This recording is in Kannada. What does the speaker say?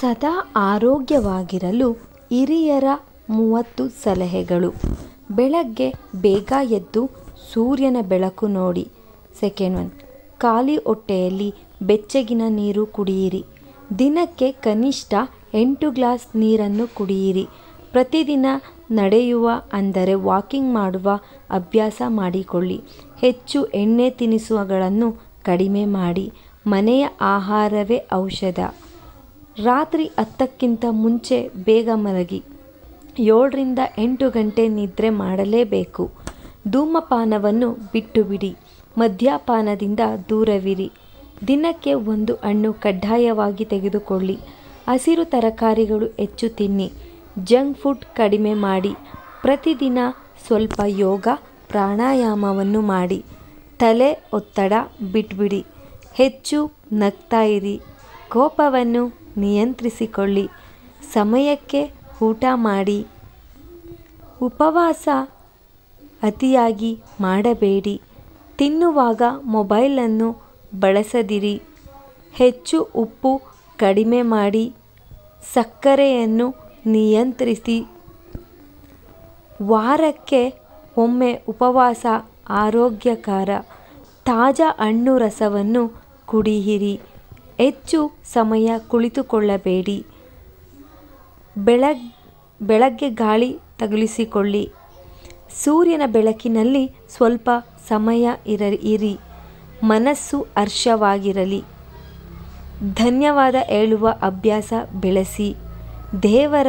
ಸದಾ ಆರೋಗ್ಯವಾಗಿರಲು ಹಿರಿಯರ ಮೂವತ್ತು ಸಲಹೆಗಳು. ಬೆಳಗ್ಗೆ ಬೇಗ ಎದ್ದು ಸೂರ್ಯನ ಬೆಳಕು ನೋಡಿ. ಸೆಕೆಂಡ್ ಒನ್ ಖಾಲಿ ಹೊಟ್ಟೆಯಲ್ಲಿ ಬೆಚ್ಚಗಿನ ನೀರು ಕುಡಿಯಿರಿ. ದಿನಕ್ಕೆ ಕನಿಷ್ಠ ಎಂಟು ಗ್ಲಾಸ್ ನೀರನ್ನು ಕುಡಿಯಿರಿ. ಪ್ರತಿದಿನ ನಡೆಯುವ ಅಂದರೆ ವಾಕಿಂಗ್ ಮಾಡುವ ಅಭ್ಯಾಸ ಮಾಡಿಕೊಳ್ಳಿ. ಹೆಚ್ಚು ಎಣ್ಣೆ ತಿನಿಸುವಗಳನ್ನು ಕಡಿಮೆ ಮಾಡಿ. ಮನೆಯ ಆಹಾರವೇ ಔಷಧ. ರಾತ್ರಿ ಹತ್ತಕ್ಕಿಂತ ಮುಂಚೆ ಬೇಗ ಮಲಗಿ. ಏಳರಿಂದ ಎಂಟು ಗಂಟೆ ನಿದ್ರೆ ಮಾಡಲೇಬೇಕು. ಧೂಮಪಾನವನ್ನು ಬಿಟ್ಟು ಬಿಡಿ ಮದ್ಯಪಾನದಿಂದ ದೂರವಿರಿ. ದಿನಕ್ಕೆ ಒಂದು ಹಣ್ಣು ಕಡ್ಡಾಯವಾಗಿ ತೆಗೆದುಕೊಳ್ಳಿ. ಹಸಿರು ತರಕಾರಿಗಳು ಹೆಚ್ಚು ತಿನ್ನಿ. ಜಂಕ್ ಫುಡ್ ಕಡಿಮೆ ಮಾಡಿ. ಪ್ರತಿದಿನ ಸ್ವಲ್ಪ ಯೋಗ, ಪ್ರಾಣಾಯಾಮವನ್ನು ಮಾಡಿ. ತಲೆ ಒತ್ತಡ ಬಿಟ್ಬಿಡಿ. ಹೆಚ್ಚು ನಗ್ತಾ ಇರಿ. ಕೋಪವನ್ನು ನಿಯಂತ್ರಿಸಿಕೊಳ್ಳಿ. ಸಮಯಕ್ಕೆ ಊಟ ಮಾಡಿ. ಉಪವಾಸ ಅತಿಯಾಗಿ ಮಾಡಬೇಡಿ. ತಿನ್ನುವಾಗ ಮೊಬೈಲನ್ನು ಬಳಸದಿರಿ. ಹೆಚ್ಚು ಉಪ್ಪು ಕಡಿಮೆ ಮಾಡಿ. ಸಕ್ಕರೆಯನ್ನು ನಿಯಂತ್ರಿಸಿ. ವಾರಕ್ಕೆ ಒಮ್ಮೆ ಉಪವಾಸ ಆರೋಗ್ಯಕರ. ತಾಜಾ ಹಣ್ಣು ರಸವನ್ನು ಕುಡಿಯಿರಿ. ಹೆಚ್ಚು ಸಮಯ ಕುಳಿತುಕೊಳ್ಳಬೇಡಿ. ಬೆಳಗ್, ಬೆಳಗ್ಗೆ ಗಾಳಿ ತಗುಲಿಸಿಕೊಳ್ಳಿ. ಸೂರ್ಯನ ಬೆಳಕಿನಲ್ಲಿ ಸ್ವಲ್ಪ ಸಮಯ ಇರ, ಇರಿ. ಮನಸ್ಸು ಹರ್ಷವಾಗಿರಲಿ. ಧನ್ಯವಾದ ಹೇಳುವ ಅಭ್ಯಾಸ ಬೆಳೆಸಿ. ದೇವರ